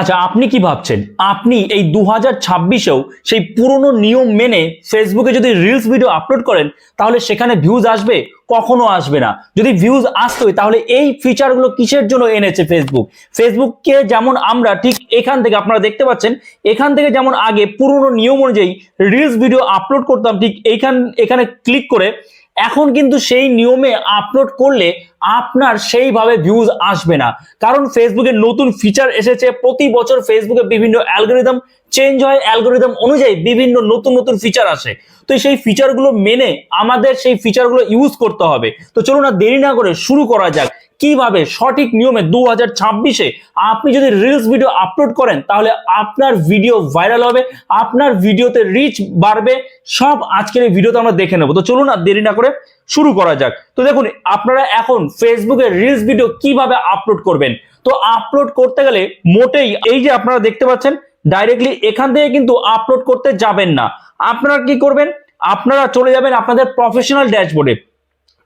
আচ্ছা আপনি কি ভাবছেন? আপনি এই দু হাজার ছাব্বিশেও সেই পুরনো নিয়ম মেনে ফেসবুকে যদি রিলস ভিডিও আপলোড করেন, তাহলে সেখানে ভিউজ আসবে? কখনো আসবে না। যদি ভিউজ আসতোই, তাহলে এই ফিচারগুলো কিসের জন্য এনেছে ফেসবুক ফেসবুককে যেমন আমরা ঠিক এখান থেকে আপনারা দেখতে পাচ্ছেন, এখান থেকে যেমন আগে পুরনো নিয়ম অনুযায়ী রিলস ভিডিও আপলোড করতাম, ঠিক এইখান, এখানে ক্লিক করে এখন কিন্তু সেই নিয়মে আপলোড করলে আপনার সেইভাবে ভিউজ আসবে না। কারণ ফেসবুকের নতুন ফিচার এসেছে, প্রতি বছর ফেসবুকে বিভিন্ন অ্যালগোরিদম চেঞ্জ হয় অ্যালগোরিদম অনুযায়ী বিভিন্ন নতুন নতুন ফিচার আসে। তো সেই ফিচারগুলো মেনে আমাদের সেই ফিচারগুলো ইউজ করতে হবে। তো চলুন না দেরি না করে শুরু করা যাক। কীভাবে সঠিক নিয়মে দু হাজার ছাব্বিশে আপনি যদি রিলস ভিডিও আপলোড করেন, তাহলে আপনার ভিডিও ভাইরাল হবে, আপনার ভিডিওতে রিচ বাড়বে, সব আজকের এই ভিডিওতে আমরা দেখে নেব। তো চলুন আর দেরি না করে শুরু করা যাক। তো দেখুন, আপনারা এখন ফেসবুকে রিলস ভিডিও কীভাবে আপলোড করবেন? তো আপলোড করতে গেলে মোটেই এই যে আপনারা দেখতে পাচ্ছেন ডাইরেক্টলি এখান থেকে কিন্তু আপলোড করতে যাবেন না। আপনারা কি করবেন? আপনারা চলে যাবেন আপনাদের প্রফেশনাল ড্যাশবোর্ডে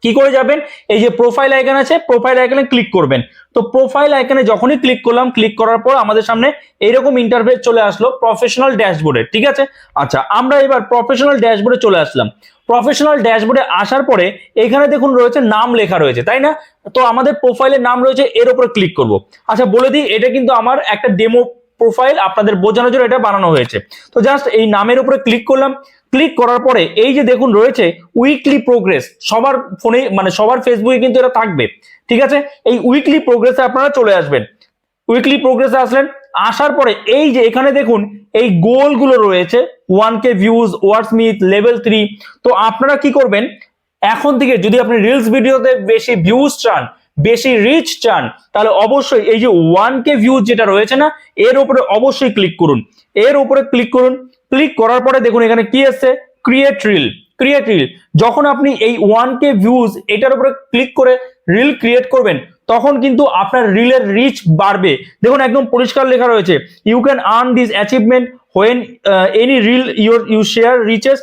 কি করে যাবেন? এই যে প্রোফাইল আইকন আছে প্রোফাইল আইকনে ক্লিক করবেন। তো প্রোফাইল আইকনে যখনই ক্লিক করলাম ক্লিক করার পর আমাদের সামনে এইরকম ইন্টারফেস চলে আসলো প্রফেশনাল ড্যাশবোর্ডে ঠিক আছে? আচ্ছা আমরা এবার প্রফেশনাল ড্যাশবোর্ডে চলে আসলাম। প্রফেশনাল ড্যাশবোর্ডে আসার পরে এখানে দেখুন রয়েছে নাম লেখা রয়েছে, তাই না? তো আমাদের প্রোফাইলের নাম রয়েছে, এর উপরে ক্লিক করব। আচ্ছা বলে দিই, এটা কিন্তু আমার একটা ডেমো প্রোফাইল আপনাদের বোঝানোর জন্য এটা বানানো হয়েছে। তো জাস্ট এই নামের উপরে ক্লিক করলাম। ক্লিক করার পরে এই যে দেখুন রয়েছে উইকলি প্রোগ্রেস সবার ফোনে মানে সবার ফেসবুকে কিন্তু এটা থাকবে। ঠিক আছে? এই উইকলি প্রোগ্রেসে আপনারা চলে আসবেন। উইকলি প্রোগ্রেসে আসলেন। আসার পরে এই যে এখানে দেখুন, এই গোলগুলো রয়েছে। One K views wordsmith level three তো আপনারা কি করবেন? এখন থেকে যদি আপনি রিলস ভিডিওতে বেশি ভিউজ চান বেশি রিচ চান, তাহলে অবশ্যই এই যে ওয়ান কে ভিউজ যেটা রয়েছে না, এর উপরে অবশ্যই ক্লিক করুন। এর উপরে ক্লিক করুন। ক্লিক করার পরে দেখুন এখানে কি আছে ক্রিয়েট রিল ক্রিয়েট রিল যখন আপনি এই ওয়ান কে ভিউজ এটার উপরে ক্লিক করে রিল ক্রিয়েট করবেন, তখন কিন্তু আপনার রিলের রিচ বাড়বে। দেখুন একদম পরিষ্কার লেখা রয়েছে you can earn this achievement when any reel your you share reaches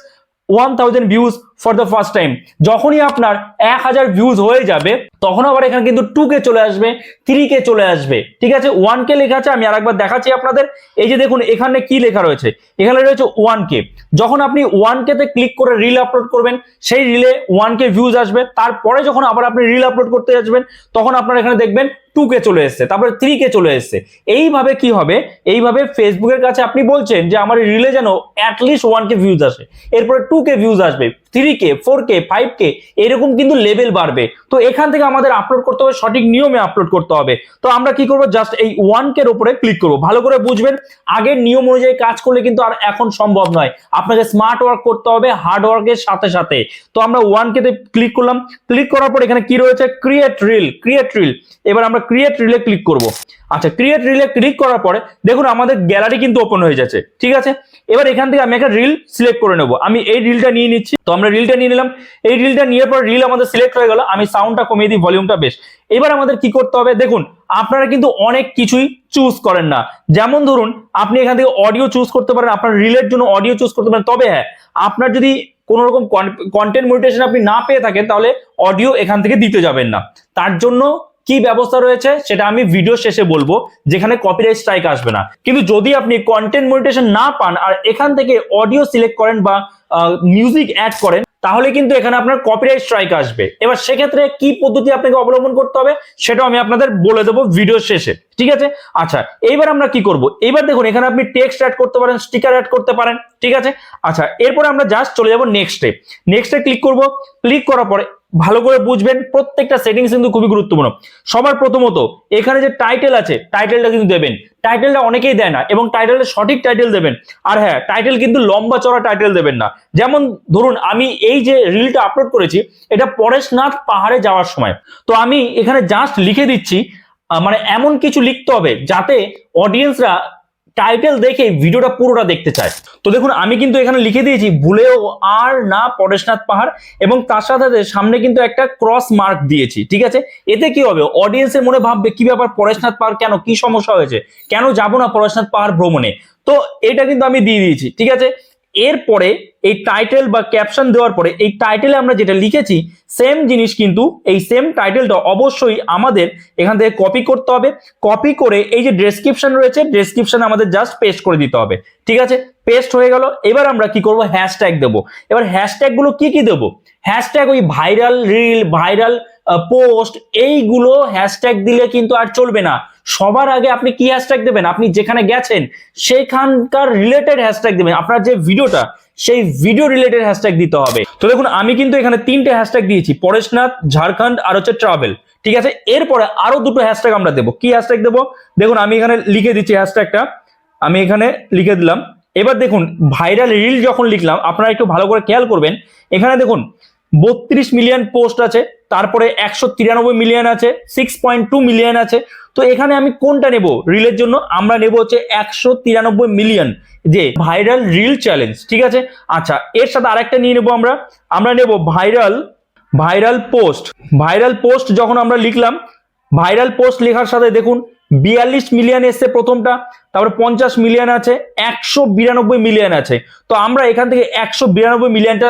one thousand views for the first time যখনই আপনার এক হাজার ভিউজ হয়ে যাবে, তখন আবার এখানে কিন্তু টু কে চলে আসবে থ্রি কে চলে আসবে। ঠিক আছে? ওয়ান কে লেখা আছে, আমি আরেকবার দেখাচ্ছি আপনাদের। এই যে দেখুন, এখানে কি লেখা রয়েছে? এখানে রয়েছে ওয়ান কে যখন আপনি ওয়ান তে ক্লিক করে রিল আপলোড করবেন, সেই রিলে ওয়ান কে ভিউজ আসবে। তারপরে যখন আবার আপনি রিল আপলোড করতে আসবেন তখন আপনার এখানে দেখবেন টু কে চলে এসছে, তারপরে থ্রি কে চলে এসছে। এইভাবে কি হবে? এইভাবে ফেসবুকের কাছে আপনি বলছেন যে আমার রিলে যেন অ্যাটলিস্ট ওয়ান কে ভিউজ আসে। এরপরে টু কে ভিউজ আসবে three K four K five K, এরকম কিন্তু লেভেল বাড়বে। তো এখান থেকে আমাদের আপলোড করতে হবে, সঠিক নিয়মে আপলোড করতে হবে। তো আমরা কি করব? জাস্ট এই ওয়ান কের উপরে ক্লিক করব। ভালো করে বুঝবেন, আগের নিয়ম অনুযায়ী কাজ করলে কিন্তু আর এখন সম্ভব নয়। আপনাকে স্মার্ট ওয়ার্ক করতে হবে হার্ড ওয়ার্কের সাথে সাথে। তো আমরা ওয়ান কে তে ক্লিক করলাম। ক্লিক করার পর এখানে কি রয়েছে? ক্রিয়েট রিল ক্রিয়েট রিল এবার আমরা ক্রিয়েট রিলে ক্লিক করব। আচ্ছা ক্রিয়েট রিলে ক্লিক করার পরে দেখুন আমাদের গ্যালারি কিন্তু ওপেন হয়ে যাচ্ছে, ঠিক আছে? এবার এখান থেকে আমি একটা রিল সিলেক্ট করে নেব। আমি এই রিলটা নিয়ে নিচ্ছি। তো আমরা রিলটা নিয়ে নিলাম। এই রিলটা নিয়ে পর রিল আমাদের সিলেক্ট হয়ে গেল। আমি সাউন্ডটা কমিয়ে দিই ভলিউমটা বেশ। এবার আমাদের কি করতে হবে? দেখুন, আপনারা কিন্তু অনেক কিছুই চুজ করেন না। যেমন ধরুন, আপনি এখান থেকে অডিও চুজ করতে পারেন, আপনার রিলের জন্য অডিও চুজ করতে পারেন। তবে হ্যাঁ আপনার যদি কোনো রকম কন্টেন্ট মনিটেশন আপনি না পেয়ে থাকেন, তাহলে অডিও এখান থেকে দিতে যাবেন না। তার জন্য কি ব্যবস্থা রয়েছে সেটা আমি ভিডিও শেষে বলব, যেখানে কপিরাইট স্ট্রাইক আসবে না। কিন্তু যদি আপনি কন্টেন্ট মনিটেশন না পান আর এখান থেকে অডিও সিলেক্ট করেন বা মিউজিক অ্যাড করেন, তাহলে কিন্তু এখানে আপনার কপিরাইট স্ট্রাইক আসবে। এবার সেক্ষেত্রে কি পদ্ধতি আপনাকে অবলম্বন করতে হবে সেটাও আমি আপনাদের বলে দেবো ভিডিও শেষে। ঠিক আছে? আচ্ছা এইবার আমরা কি করব? এইবার দেখুন, এখানে আপনি টেক্সট অ্যাড করতে পারেন স্টিকার অ্যাড করতে পারেন। ঠিক আছে? আচ্ছা এরপরে আমরা জাস্ট চলে যাব নেক্সটে নেক্সটে ক্লিক করব। ক্লিক করার পরে ভালো করে বুঝবেন, প্রত্যেকটা সেটিংস কিন্তু খুবই গুরুত্বপূর্ণ। সবার প্রথমত, এখানে যে টাইটেল আছে টাইটেলটা কিন্তু দেবেন। টাইটেলটা অনেকেই দেয় না, এবং টাইটেলের সঠিক টাইটেল দেবেন। আর হ্যাঁ টাইটেল কিন্তু লম্বা চড়া টাইটেল দেবেন না। যেমন ধরুন, আমি এই যে রিলটা আপলোড করেছি, এটা পরেশনাথ পাহাড়ে যাওয়ার সময়। তো আমি এখানে জাস্ট লিখে দিচ্ছি মানে এমন কিছু লিখতে হবে যাতে অডিয়েন্সরা টাইটেল দেখে ভিডিওটা পুরোটা দেখতে চায়। তো দেখুন, আমি কিন্তু এখানে লিখে দিয়েছি, ভুলেও আর না পরেশনাথ পাহাড় এবং তার সাথে সাথে সামনে কিন্তু একটা ক্রস মার্ক দিয়েছি, ঠিক আছে? এতে কি হবে? অডিয়েন্সের মনে ভাববে, কি ব্যাপার পরেশনাথ পাহাড়? কেন? কি সমস্যা হয়েছে? কেন যাব না পরেশনাথ পাহাড় ভ্রমণে? তো এটা কিন্তু আমি দিয়ে দিয়েছি, ঠিক আছে? এরপরে এই টাইটেল বা ক্যাপশন দেওয়ার পরে এই টাইটেলে আমরা যেটা লিখেছি সেম জিনিস কিন্তু এই সেম টাইটেলটা অবশ্যই আমাদের এখান থেকে কপি করতে হবে। কপি করে এই যে ডেসক্রিপশন রয়েছে ডেসক্রিপশন আমাদের জাস্ট পেস্ট করে দিতে হবে। ঠিক আছে? পেস্ট হয়ে গেল। এবার আমরা কি করব? হ্যাশট্যাগ দেবো। এবার হ্যাশট্যাগগুলো কি কি দেবো? হ্যাশট্যাগ ওই ভাইরাল রিল ভাইরাল পোস্ট এইগুলো হ্যাশট্যাগ দিলে কিন্তু আর চলবে না। সবার আগে আপনি কি হ্যাশট্যাগ দেবেন? আপনি যেখানে গেছেন, সেখানকার রিলেটেড হ্যাশট্যাগ দেবেন। আপনার যে ভিডিওটা, সেই ভিডিও রিলেটেড হ্যাশট্যাগ দিতে হবে। তো দেখুন, আমি কিন্তু এখানে তিনটে হ্যাশট্যাগ দিয়েছি, পরেশনাথ, ঝাড়খণ্ড আর হচ্ছে ট্রাভেল ঠিক আছে? এরপরে আরও দুটো হ্যাশট্যাগ আমরা দেবো। কি হ্যাশট্যাগ দেবো? দেখুন, আমি এখানে লিখে দিচ্ছি হ্যাশট্যাগটা আমি এখানে লিখে দিলাম। এবার দেখুন ভাইরাল রিল যখন লিখলাম, আপনারা একটু ভালো করে খেয়াল করবেন। এখানে দেখুন বত্রিশ মিলিয়ন পোস্ট আছে, তারপরে একশো তিরানব্বই মিলিয়ন আছে সিক্স পয়েন্ট টু মিলিয়ন আছে। তো এখানে আমি কোনটা নেব? রিলের জন্য আমরা নেব হচ্ছে একশো তিরানব্বই মিলিয়ন, যে ভাইরাল রিল চ্যালেঞ্জ ঠিক আছে? আচ্ছা এর সাথে আরেকটা নিয়ে নেব আমরা। আমরা নেব viral viral post viral post যখন আমরা লিখলাম ভাইরাল পোস্ট লেখার সাথে দেখুন, বিয়াল্লিশ মিলিয়ন এসছে প্রথমটা, তারপরে পঞ্চাশ মিলিয়ন আছে, একশো বিরানব্বই মিলিয়ন আছে। তো আমরা এখান থেকে একশো বিরানব্বই মিলিয়নটা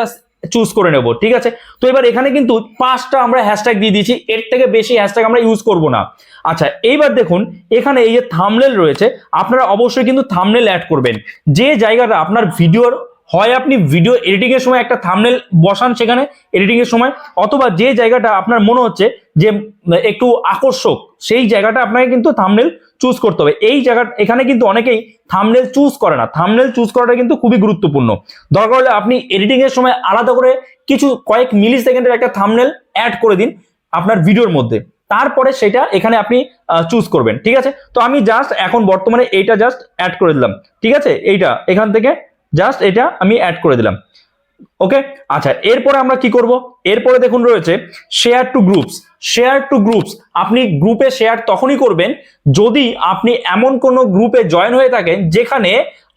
চুজ করে নেব, ঠিক আছে? তো এবার এখানে কিন্তু পাঁচটা আমরা হ্যাশট্যাগ দিয়ে দিয়েছি, এর থেকে বেশি হ্যাশট্যাগ আমরা ইউজ করব না। আচ্ছা এইবার দেখুন, এখানে এই যে থামনেল রয়েছে, আপনারা অবশ্যই কিন্তু থামনেল অ্যাড করবেন। যে জায়গাটা আপনার ভিডিওর হয় আপনি ভিডিও এডিটিং এর সময় একটা থামনেল বসান সেখানে এডিটিং এর সময়, অথবা যে জায়গাটা আপনার মনে হচ্ছে যে একটু আকর্ষক, সেই জায়গাটা আপনাকে কিন্তু থামনেল চুজ করতে হবে। এই জায়গা, এখানে কিন্তু অনেকেই থামনেল চুজ করে না। থামনেল চুজ করাটা কিন্তু খুবই গুরুত্বপূর্ণ। দরকার হলে আপনি এডিটিং এর সময় আলাদা করে কিছু কয়েক মিলি সেকেন্ডের একটা থামনেল অ্যাড করে দিন আপনার ভিডিওর মধ্যে। তারপরে সেটা এখানে আপনি চুজ করবেন, ঠিক আছে? তো আমি জাস্ট এখন বর্তমানে এইটা জাস্ট অ্যাড করে দিলাম, ঠিক আছে? এইটা, এখান থেকে জাস্ট এটা আমি অ্যাড করে দিলাম। ওকে আচ্ছা এরপরে আমরা কি করব? এরপরে দেখুন রয়েছে share to groups share to groups আপনি গ্রুপে শেয়ার তখনই করবেন যদি আপনি এমন কোনো গ্রুপে জয়েন হয়ে থাকেন যেখানে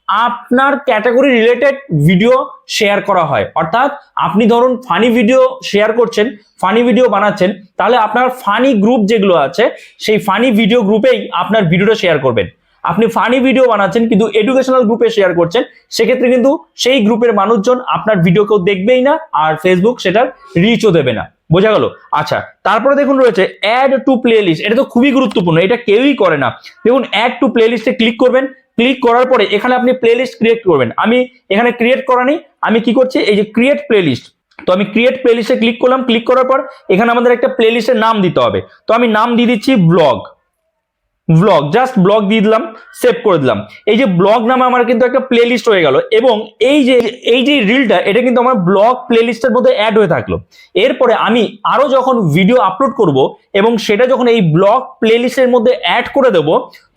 আপনার ক্যাটাগরি রিলেটেড ভিডিও শেয়ার করা হয়। অর্থাৎ আপনি ধরুন ফানি ভিডিও শেয়ার করছেন ফানি ভিডিও বানাচ্ছেন, তাহলে আপনার ফানি গ্রুপ যেগুলো আছে, সেই ফানি ভিডিও গ্রুপেই আপনার ভিডিওটা শেয়ার করবেন। আপনি ফানি ভিডিও বানাচ্ছেন, কিন্তু এডুকেশনাল গ্রুপে শেয়ার করছেন, সেক্ষেত্রে কিন্তু সেই গ্রুপের মানুষজন আপনার ভিডিও কেউ দেখবেই না, আর ফেসবুক সেটার রিচও দেবে না। বোঝা গেল? আচ্ছা তারপরে দেখুন রয়েছে অ্যাড টু প্লে লিস্ট এটা তো খুবই গুরুত্বপূর্ণ, এটা কেউই করে না। দেখুন অ্যাড টু প্লে লিস্টে ক্লিক করবেন ক্লিক করার পরে এখানে আপনি প্লে লিস্ট ক্রিয়েট করবেন। আমি এখানে ক্রিয়েট করা নেই, আমি কি করছি? এই যে ক্রিয়েট প্লে লিস্ট তো আমি ক্রিয়েট প্লে লিস্টে ক্লিক করলাম ক্লিক করার পর এখানে আমাদের একটা প্লে লিস্টের নাম দিতে হবে। তো আমি নাম দিয়ে দিচ্ছি ব্লগ ব্লগ জাস্ট ব্লগ দিয়ে দিলাম সেভ করে দিলাম। এই যে ব্লগ নামে আমার কিন্তু একটা প্লে লিস্ট হয়ে গেল এবং এই যে এই যে রিলটা এটা কিন্তু আমার ব্লগ প্লে লিস্টের মধ্যে অ্যাড হয়ে থাকল। এরপরে আমি আরও যখন ভিডিও আপলোড করব এবং সেটা যখন এই ব্লগ প্লে লিস্টের মধ্যে অ্যাড করে দেব,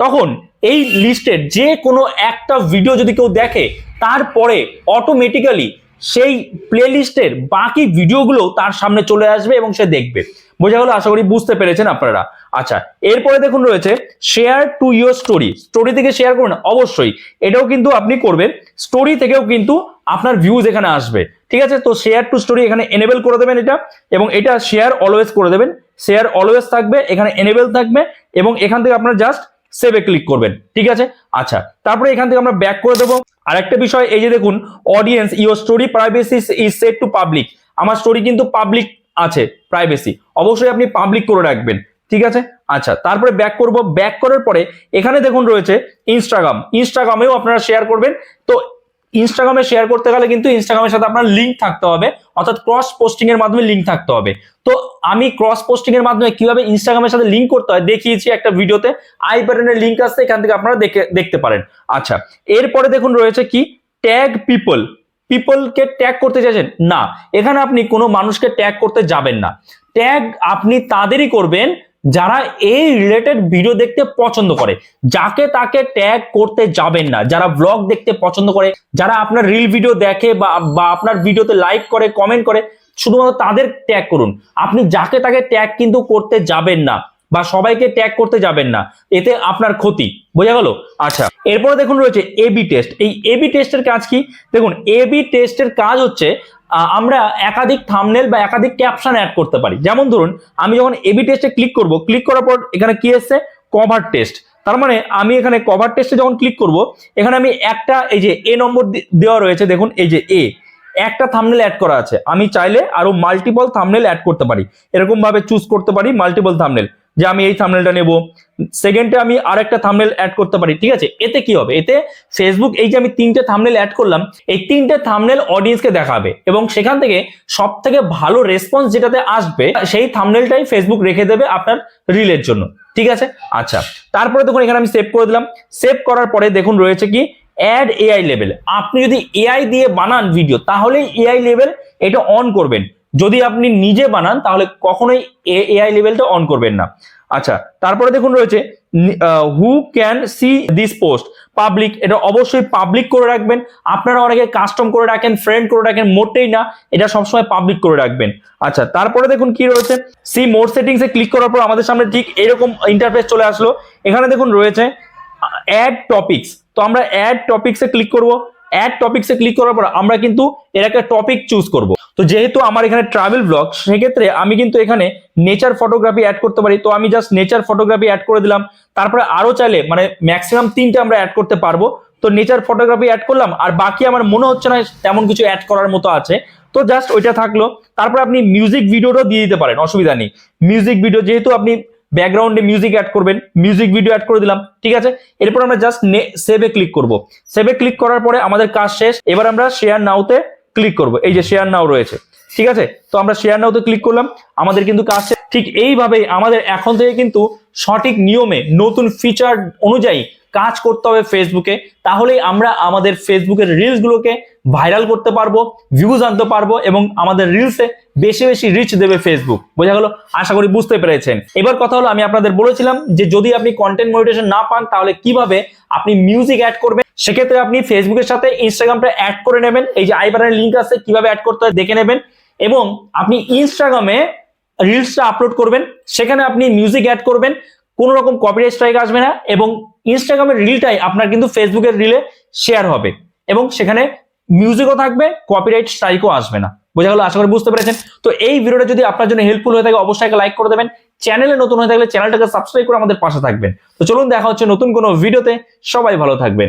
তখন এই লিস্টের যে কোনো একটা ভিডিও যদি কেউ দেখে, তারপরে অটোমেটিক্যালি সেই প্লে লিস্টের বাকি ভিডিওগুলো তার সামনে চলে আসবে এবং সে দেখবে। বোঝা গেল, আশা করি বুঝতে পেরেছেন আপনারা। আচ্ছা এরপরে দেখুন রয়েছে share to your story story থেকে শেয়ার করুন, অবশ্যই। এটাও কিন্তু আপনি করবেন। স্টোরি থেকেও কিন্তু আপনার ভিউজ এখানে আসবে। ঠিক আছে? তো শেয়ার টু স্টোরি এখানে এনেবেল করে দেবেন এটা, এবং এটা শেয়ার অলওয়েজ করে দেবেন। শেয়ার অলওয়েজ থাকবে, এখানে এনেবেল থাকবে, এবং এখান থেকে আপনার জাস্ট সেভে ক্লিক করবেন। ঠিক আছে? আচ্ছা তারপরে এখান থেকে আমরা ব্যাক করে দেবো। আরেকটা বিষয়, এই যে দেখুন audience your story privacy is set to public আমার স্টোরি কিন্তু পাবলিক আছে প্রাইভেসি অবশ্যই আপনি পাবলিক করে রাখবেন, ঠিক আছে? আচ্ছা তারপরে ব্যাক করব। ব্যাক করার পরে এখানে দেখুন রয়েছে ইনস্টাগ্রাম ইনস্টাগ্রামেও আপনারা শেয়ার করবেন। তো ইনস্টাগ্রামে শেয়ার করতে গেলে কিন্তু ইনস্টাগ্রামের সাথে আপনার লিঙ্ক থাকতে হবে, অর্থাৎ ক্রস পোস্টিং এর মাধ্যমে লিঙ্ক থাকতে হবে। তো আমি ক্রস পোস্টিং এর মাধ্যমে কীভাবে ইনস্টাগ্রামের সাথে লিঙ্ক করতে হয় দেখিয়েছি একটা ভিডিওতে। আই বাটনের লিঙ্ক আসছে, এখান থেকে আপনারা দেখে, দেখতে পারেন। আচ্ছা এরপরে দেখুন রয়েছে কি? ট্যাগ পিপল পিপলকে ট্যাগ করতে চাইছেন? না। এখানে আপনি কোনো মানুষকে ট্যাগ করতে যাবেন না। ট্যাগ আপনি তাদেরই করবেন যারা এই রিলেটেড ভিডিও দেখতে পছন্দ করে। যাকে তাকে ট্যাগ করতে যাবেন না। যারা ব্লগ দেখতে পছন্দ করে, যারা আপনার রিল ভিডিও দেখে বা আপনার ভিডিওতে লাইক করে কমেন্ট করে, শুধুমাত্র তাদের ট্যাগ করুন। আপনি যাকে তাকে ট্যাগ কিন্তু করতে যাবেন না। বা সবাইকে ট্যাগ করতে যাবেন না। এতে আপনার ক্ষতি। বোঝা গেল? আচ্ছা এরপরে দেখুন রয়েছে এবি টেস্ট এই এবি টেস্টের কাজ কি? দেখুন এবি টেস্টের কাজ হচ্ছে আমরা একাধিক থামনেল বা একাধিক ক্যাপশন অ্যাড করতে পারি। যেমন ধরুন, আমি যখন এবি টেস্টে ক্লিক করব ক্লিক করার পর এখানে কি এসছে? কভার টেস্ট তার মানে আমি এখানে কভার টেস্টে যখন ক্লিক করব, এখানে আমি একটা, এই যে এ নম্বর দেওয়া রয়েছে, দেখুন, এই যে এ একটা থামনেল অ্যাড করা আছে। আমি চাইলে আরও মাল্টিপল থামনেল অ্যাড করতে পারি। এরকম ভাবে চুজ করতে পারি মাল্টিপল থামনেল যে আমি এই থামনেলটা নেব। সেকেন্ডে আমি আরেকটা থামনেল অ্যাড করতে পারি, ঠিক আছে? এতে কি হবে? এতে ফেসবুক এই যে আমি তিনটে থামনেল অ্যাড করলাম, এই তিনটে থামনেল অডিয়েন্সকে দেখাবে এবং সেখান থেকে সব থেকে ভালো রেসপন্স যেটাতে আসবে, সেই থামনেলটাই ফেসবুক রেখে দেবে আপনার রিলের জন্য, ঠিক আছে? আচ্ছা তারপরে দেখুন, এখানে আমি সেভ করে দিলাম। সেভ করার পরে দেখুন, রয়েছে কি? অ্যাড এআই লেভেল আপনি যদি এআই দিয়ে বানান ভিডিও তাহলে এআই লেভেল এটা অন করবেন। যদি আপনি নিজে বানান, তাহলে কখনোই এআই লেভেলটা অন করবেন না। আচ্ছা তারপরে দেখুন রয়েছে who can see this post public এটা অবশ্যই পাবলিক করে রাখবেন। আপনারা অনেকে কাস্টম করে রাখেন ফ্রেন্ড করে রাখেন, মোটেই না, এটা সবসময় পাবলিক করে রাখবেন। আচ্ছা তারপরে দেখুন কি রয়েছে সি মোড সেটিংস ক্লিক করার পর আমাদের সামনে ঠিক এরকম ইন্টারফেস চলে আসলো। এখানে দেখুন রয়েছে অ্যাড টপিকস তো আমরা অ্যাড টপিকসে ক্লিক করব। অ্যাড টপিকসে ক্লিক করার পর আমরা কিন্তু এর একটা টপিক চুজ করব। তো যেহেতু আমার এখানে ট্রাভেল ব্লগ সেক্ষেত্রে আমি কিন্তু এখানে নেচার ফটোগ্রাফি অ্যাড করতে পারি। তো আমি জাস্ট নেচার ফটোগ্রাফি অ্যাড করে দিলাম। তারপরে আরও চাইলে মানে ম্যাক্সিমাম তিনটে আমরা অ্যাড করতে পারব। তো নেচার ফটোগ্রাফি অ্যাড করলাম, আর বাকি আমার মনে হচ্ছে না তেমন কিছু অ্যাড করার মতো আছে। তো জাস্ট ওইটা থাকল। তারপর আপনি মিউজিক ভিডিওটাও দিয়ে দিতে পারেন, অসুবিধা নেই। মিউজিক ভিডিও যেহেতু আপনি ব্যাকগ্রাউন্ডে মিউজিক অ্যাড করবেন মিউজিক ভিডিও অ্যাড করে দিলাম, ঠিক আছে? এরপর আমরা জাস্ট সেভে ক্লিক করব। সেভে ক্লিক করার পরে আমাদের কাজ শেষ। এবার আমরা শেয়ার নাওতে ক্লিক করব। এই যে শেয়ার নাও রয়েছে। ঠিক আছে? তো আমরা শেয়ার নাওতে ক্লিক করলাম। আমাদের কিন্তু কাজ। ঠিক এইভাবেই আমাদের এখন থেকে কিন্তু সঠিক নিয়মে নতুন ফিচার অনুযায়ী কাজ করতে হবে ফেসবুকে তাহলেই আমরা আমাদের ফেসবুকের রিলস গুলোকে ভাইরাল করতে পারব ভিউজ আনতে পারব এবং আমাদের রিলসে বেশি বেশি রিচ দেবে ফেসবুক বোঝা গেল? আশা করি বুঝতে পেরেছেন। এবার কথা হলো, আমি আপনাদের বলেছিলাম যে যদি আপনি কন্টেন্ট মনিটেশন না পান, তাহলে কীভাবে আপনি মিউজিক অ্যাড করবেন? সেক্ষেত্রে আপনি ফেসবুকের সাথে ইনস্টাগ্রামটা অ্যাড করে নেবেন। এই যে আই বাটনের লিঙ্ক আছে, কীভাবে অ্যাড করতে হয় দেখে নেবেন। এবং আপনি ইনস্টাগ্রামে রিলসটা আপলোড করবেন। সেখানে আপনি মিউজিক অ্যাড করবেন। কোনো রকম কপিরাইট স্ট্রাইক আসবে না এবং ইনস্টাগ্রামের রিলটাই আপনার কিন্তু ফেসবুকের রিলে শেয়ার হবে। এবং সেখানে মিউজিকও থাকবে কপিরাইট স্ট্রাইকও আসবে না। বোঝা গেল? আশা করি বুঝতে পেরেছেন। তো এই ভিডিওটা যদি আপনার জন্য হেল্পফুল হয়ে থাকে, অবশ্যই লাইক করে দেবেন। চ্যানেলে নতুন হয়ে থাকলে চ্যানেলটাকে সাবস্ক্রাইব করে আমাদের পাশে থাকবেন। তো চলুন, দেখা হচ্ছে নতুন কোনো ভিডিওতে সবাই ভালো থাকবেন।